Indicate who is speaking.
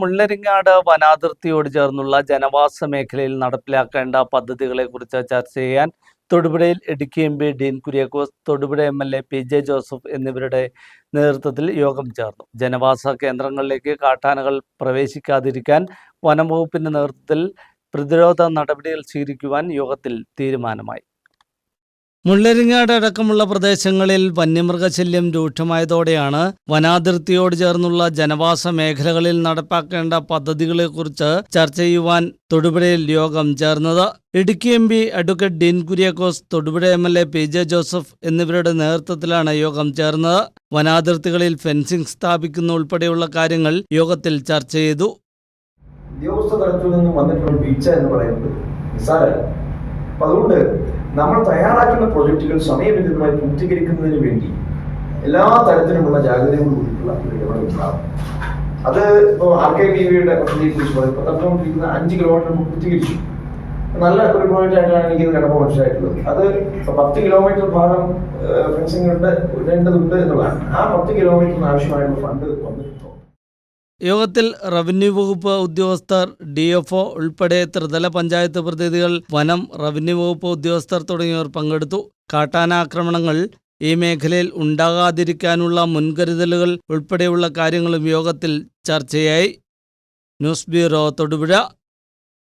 Speaker 1: മുള്ളരിങ്ങാട് വനാതിർത്തിയോട് ചേർന്നുള്ള ജനവാസ മേഖലയിൽ നടപ്പിലാക്കേണ്ട പദ്ധതികളെക്കുറിച്ച് ചർച്ച ചെയ്യാൻ തൊടുപുഴയിൽ Idukki M P Dean Kuriakose Thodupuzha M L A P J Joseph എന്നിവരുടെ നേതൃത്വത്തിൽ യോഗം ചേർന്നു. ജനവാസ കേന്ദ്രങ്ങളിലേക്ക് കാട്ടാനകൾ പ്രവേശിക്കാതിരിക്കാൻ വനം നേതൃത്വത്തിൽ പ്രതിരോധ നടപടികൾ സ്വീകരിക്കുവാൻ യോഗത്തിൽ തീരുമാനമായി. മുള്ളരിങ്ങാട് അടക്കമുള്ള പ്രദേശങ്ങളിൽ വന്യമൃഗശല്യം രൂക്ഷമായതോടെയാണ് വനാതിർത്തിയോട് ചേർന്നുള്ള ജനവാസ മേഖലകളിൽ നടപ്പാക്കേണ്ട പദ്ധതികളെക്കുറിച്ച് ചർച്ച ചെയ്യുവാൻ തൊടുപുഴയിൽ യോഗം ചേർന്നത്. Idukki M P advocate Dean Kuriakose Thodupuzha M L A P J Joseph എന്നിവരുടെ നേതൃത്വത്തിലാണ് യോഗം ചേർന്നത്. വനാതിർത്തികളിൽ ഫെൻസിംഗ് സ്ഥാപിക്കുന്ന ഉൾപ്പെടെയുള്ള കാര്യങ്ങൾ യോഗത്തിൽ ചർച്ച ചെയ്തു.
Speaker 2: ഉദ്യോഗസ്ഥ തലത്തിൽ നിന്നും വന്നിട്ടുള്ള വീഴ്ച എന്ന് പറയുന്നത് അതുകൊണ്ട് നമ്മൾ തയ്യാറാക്കുന്ന പ്രൊജക്റ്റുകൾ സമയബന്ധിതമായി പൂർത്തീകരിക്കുന്നതിന് വേണ്ടി എല്ലാ തരത്തിലുമുള്ള ജാഗ്രതയും കൂടിയിട്ടുള്ള ഒരു ഇടപെടൽ ഉണ്ടാവും അത് ഇപ്പോൾ ആർ കെ ബി വിയുടെ പദ്ധതിയെ കുറിച്ച് പറയുമ്പോൾ തന്നുകൊണ്ടിരിക്കുന്ന അഞ്ച് കിലോമീറ്റർ നമുക്ക് പൂർത്തീകരിച്ചു. നല്ല ഒരു പ്രോജക്റ്റ് ആയിട്ടാണ് എനിക്ക് ഇത് മനസ്സിലായിട്ടുള്ളത്. അത് പത്ത് കിലോമീറ്റർ ഭാഗം ഫെൻസിംഗ് ഉണ്ട് ഇടേണ്ടതുണ്ട് എന്നുള്ളതാണ്. ആ പത്ത് കിലോമീറ്ററിന് ആവശ്യമായിട്ടുള്ള ഫണ്ട് വന്നിട്ടുണ്ടോ?
Speaker 1: യോഗത്തിൽ റവന്യൂ വകുപ്പ് ഉദ്യോഗസ്ഥർ ഡി എഫ് ഒ ഉൾപ്പെടെ ത്രിതല പഞ്ചായത്ത് പ്രതിനിധികൾ വനം റവന്യൂ വകുപ്പ് ഉദ്യോഗസ്ഥർ തുടങ്ങിയവർ പങ്കെടുത്തു. കാട്ടാനാക്രമണങ്ങൾ ഈ മേഖലയിൽ ഉണ്ടാകാതിരിക്കാനുള്ള മുൻകരുതലുകൾ ഉൾപ്പെടെയുള്ള കാര്യങ്ങളും യോഗത്തിൽ ചർച്ചയായി. News bureau Thodupuzha.